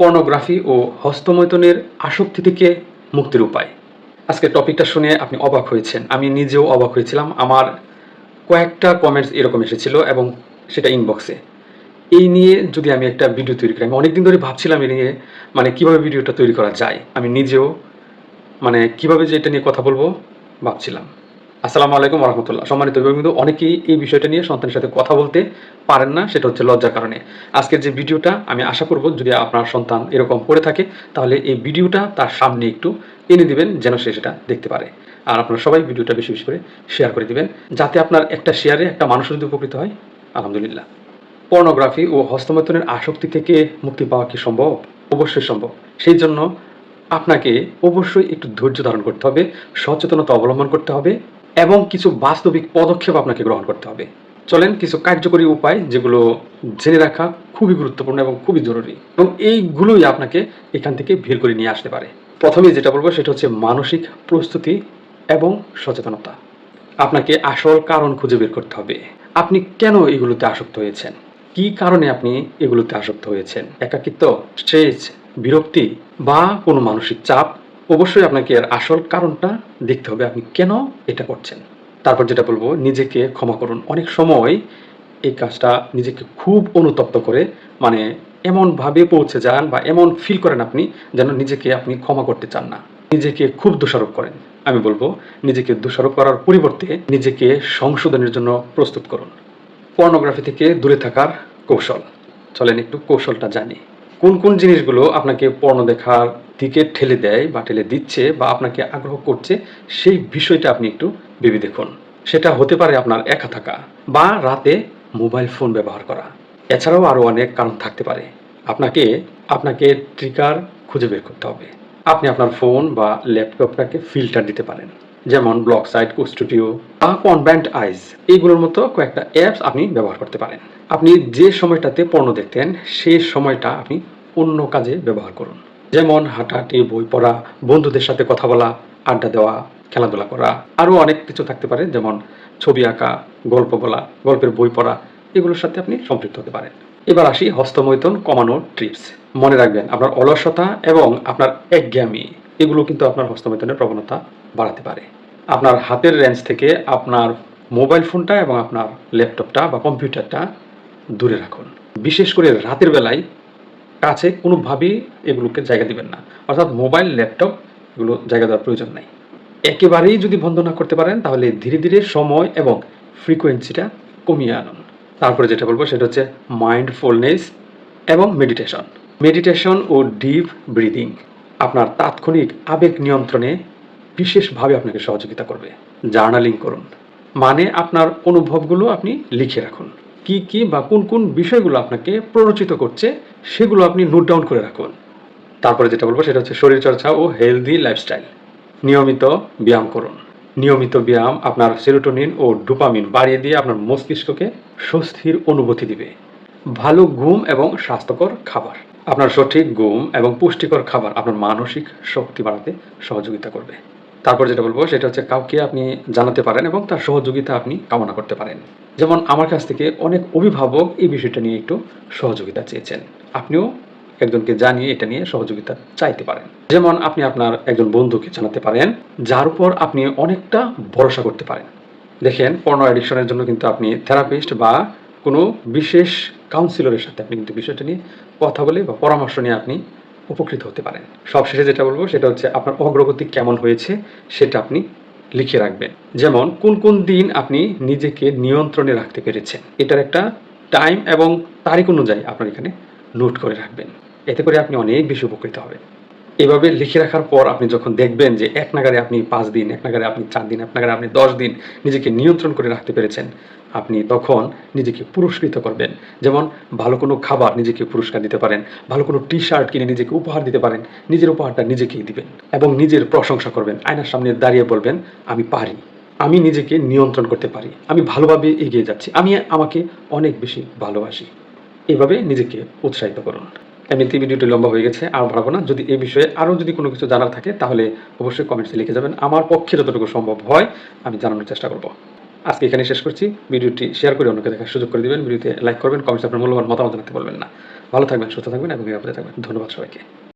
Pornography ও হস্তমৈথনের আসক্তি থেকে মুক্তির উপায়। আজকে টপিকটা শুনে আপনি অবাক হয়েছেন। আমি নিজেও অবাক হয়েছিলাম। আমার কয়েকটা কমেন্টস এরকম এসেছিল এবং সেটা ইনবক্সে এই নিয়ে যদি আমি একটা ভিডিও তৈরি করি, আমি অনেকদিন ধরে ভাবছিলাম এই নিয়ে মানে কীভাবে ভিডিওটা তৈরি করা যায়? আমি নিজেও মানে কীভাবে যে এটা নিয়ে কথা বলব, ভাবছিলাম। আসসালামু আলাইকুম রহমতুল্লাহ। সম্মানিত কিন্তু অনেকেই এই বিষয়টা নিয়ে সন্তানের সাথে কথা বলতে পারেন না, সেটা হচ্ছে লজ্জার কারণে। আজকের যে ভিডিওটা, আমি আশা করব যদি আপনার সন্তান এরকম করে থাকে, তাহলে এই ভিডিওটা তার সামনে একটু এনে দিবেন, যেন সে সেটা দেখতে পারে। আর আপনারা সবাই ভিডিওটা বেশি বেশি করে শেয়ার করে দিবেন, যাতে আপনার একটা শেয়ারে একটা মানুষের যদি উপকৃত হয়, আলহামদুলিল্লাহ। পর্নোগ্রাফি ও হস্তমৈথুনের আসক্তি থেকে মুক্তি পাওয়া কি সম্ভব? অবশ্যই সম্ভব। সেই জন্য আপনাকে অবশ্যই একটু ধৈর্য ধারণ করতে হবে, সচেতনতা অবলম্বন করতে হবে এবং কিছু বাস্তবিক পদক্ষেপ আপনাকে গ্রহণ করতে হবে। চলেন কিছু কার্যকরী উপায় যেগুলো জেনে রাখা খুবই গুরুত্বপূর্ণ এবং খুবই জরুরি এবং এইগুলোই আপনাকে এখান থেকে ভিড় করে নিয়ে আসতে পারে। প্রথমে যেটা বলব সেটা হচ্ছে মানসিক প্রস্তুতি এবং সচেতনতা। আপনাকে আসল কারণ খুঁজে বের করতে হবে। আপনি কেন এগুলোতে আসক্ত হয়েছেন? কি কারণে আপনি এগুলোতে আসক্ত হয়েছেন? একাকিত্ব, স্ট্রেস, বিরক্তি বা কোনো মানসিক চাপ অবশ্যই আপনাকে এর আসল কারণটা দেখতে হবে আপনি কেন এটা করছেন। তারপর যেটা বলব, নিজেকে ক্ষমা করুন। অনেক সময় এই কাজটা নিজেকে খুব অনুতপ্ত করে মানে এমনভাবে পৌঁছে যান বা এমন ফিল করেন আপনি যেন নিজেকে আপনি ক্ষমা করতে চান না। নিজেকে খুব দোষারোপ করেন। আমি বলব, নিজেকে দোষারোপ করার পরিবর্তে নিজেকে সংশোধনের জন্য প্রস্তুত করুন। পর্নোগ্রাফি থেকে দূরে থাকার কৌশল। চলেন একটু কৌশলটা জানি। কোন কোন জিনিসগুলো আপনাকে পর্ণ দেখার দিকে ঠেলে দেয় বা ঠেলে দিচ্ছে বা আপনাকে আগ্রহ করছে, সেই বিষয়টা আপনি একটু ভেবে দেখুন। সেটা হতে পারে আপনার একা থাকা বা রাতে মোবাইল ফোন ব্যবহার করা। এছাড়াও আরও অনেক কারণ থাকতে পারে। আপনাকে আপনাকে ট্রিকার খুঁজে বের করতে হবে। আপনি আপনার ফোন বা ল্যাপটপটাকে ফিল্টার দিতে পারেন। যেমন ব্লক সাইট স্টুডিও বা কনব্যান্ড আইজ এইগুলোর মতো কয়েকটা অ্যাপস আপনি ব্যবহার করতে পারেন। আপনি যে সময়টাতে পণ্য দেখতেন সেই সময়টা আপনি অন্য কাজে ব্যবহার করুন। যেমন হাঁটাহাঁটি, বই পড়া, বন্ধুদের সাথে কথা বলা, আড্ডা দেওয়া, খেলাধুলা করা, আরও অনেক কিছু থাকতে পারে, যেমন ছবি আঁকা, গল্প বলা, গল্পের বই পড়া, এগুলোর সাথে আপনি সম্পৃক্ত হতে পারেন। এবার আসি হস্তমৈথুন কমানোর ট্রিপস মনে রাখবেন, আপনার অলসতা এবং আপনার একজ্ঞামি এগুলো কিন্তু আপনার হস্তমৈথুনের প্রবণতা বাড়াতে পারে। আপনার হাতের রেঞ্জ থেকে আপনার মোবাইল ফোনটা এবং আপনার ল্যাপটপটা বা কম্পিউটারটা দূরে রাখুন। বিশেষ করে রাতের বেলায় কাছে কোনোভাবেই এগুলোকে জায়গা দিবেন না। অর্থাৎ মোবাইল, ল্যাপটপ এগুলো জায়গা দেওয়ার প্রয়োজন নাই। একেবারেই যদি বন্ধ না করতে পারেন, তাহলে ধীরে ধীরে সময় এবং ফ্রিকোয়েন্সিটা কমিয়ে আনুন। তারপরে যেটা বলব, সেটা হচ্ছে মাইন্ডফুলনেস এবং মেডিটেশন মেডিটেশন ও ডিপ ব্রিদিং আপনার তাৎক্ষণিক আবেগ নিয়ন্ত্রণে বিশেষভাবে আপনাকে সহযোগিতা করবে। জার্নালিং করুন। মানে আপনার অনুভবগুলো আপনি লিখে রাখুন। কি কি বা কোন কোন বিষয়গুলো আপনাকে প্ররোচিত করছে, সেগুলো আপনি নোট ডাউন করে রাখুন। তারপরে যেটা বলব সেটা হচ্ছে শরীরচর্চা ও হেলদি লাইফস্টাইল নিয়মিত ব্যায়াম করুন। নিয়মিত ব্যায়াম আপনার সেরোটোনিন ও ডোপামিন বাড়িয়ে দিয়ে আপনার মস্তিষ্ককে স্বস্তির অনুভূতি দিবে। ভালো ঘুম এবং স্বাস্থ্যকর খাবার। আপনার সঠিক ঘুম এবং পুষ্টিকর খাবার আপনার মানসিক শক্তি বাড়াতে সহযোগিতা করবে। তারপর যেটা বলব সেটা হচ্ছে কাউকে আপনি জানাতে পারেন এবং তার সহযোগিতা আপনি কামনা করতে পারেন। যেমন আমার কাছ থেকে অনেক অভিভাবক এই বিষয়টা নিয়ে একটু সহযোগিতা চেয়েছেন। আপনিও একজনকে জানিয়ে এটা নিয়ে সহযোগিতা চাইতে পারেন। যেমন আপনি আপনার একজন বন্ধুকে জানাতে পারেন, যার উপর আপনি অনেকটা ভরসা করতে পারেন। দেখেন, পর্নো অ্যাডিকশনের জন্য কিন্তু আপনি থেরাপিস্ট বা কোনো বিশেষ কাউন্সিলরের সাথে আপনি কিন্তু বিষয়টা নিয়ে কথা বলে বা পরামর্শ নিয়ে আপনি উপকৃত হতে পারেন। সবশেষে যেটা বলব, সেটা হচ্ছে আপনার অগ্রগতি কেমন হয়েছে, সেটা আপনি লিখে রাখবেন। যেমন, কোন কোন দিন আপনি নিজেকে নিয়ন্ত্রণে রাখতে পেরেছেন? এটার একটা টাইম এবং তারিখ অনুযায়ী আপনার এখানে নোট করে রাখবেন। এতে করে আপনি অনেক বেশি উপকৃত হবেন। এভাবে লিখে রাখার পর আপনি যখন দেখবেন যে এক নাগারে আপনি পাঁচ দিন, এক নাগারে আপনি চার দিন, এক নাগারে আপনি দশ দিন নিজেকে নিয়ন্ত্রণ করে রাখতে পেরেছেন, আপনি তখন নিজেকে পুরস্কৃত করবেন। যেমন ভালো কোনো খাবার নিজেকে পুরস্কার দিতে পারেন, ভালো কোনো টি শার্ট কিনে নিজেকে উপহার দিতে পারেন, নিজের উপহারটা নিজেকেই দিবেন এবং নিজের প্রশংসা করবেন। আয়নার সামনে দাঁড়িয়ে বলবেন, আমি পারি, আমি নিজেকে নিয়ন্ত্রণ করতে পারি, আমি ভালোভাবে এগিয়ে যাচ্ছি, আমি আমাকে অনেক বেশি ভালোবাসি। এভাবে নিজেকে উৎসাহিত করুন। এমনিতে ভিডিওটি লম্বা হয়ে গেছে, আর ভাবো না। যদি এই বিষয়ে আরও যদি কোনো কিছু জানার থাকে, তাহলে অবশ্যই কমেন্টসে লিখে যাবেন। আমার পক্ষে যতটুকু সম্ভব হয়, আমি জানানোর চেষ্টা করব। আজকে এখানে শেষ করছি। ভিডিওটি শেয়ার করে অন্যকে দেখার সুযোগ করে দেবেন। ভিডিওতে লাইক করবেন কমেন্টস আপনার মূল্যবান মতামত জানাতে বলবেন না। ভালো থাকবেন, সুস্থ থাকবেন এবং নিরাপদে থাকবেন। ধন্যবাদ সবাইকে।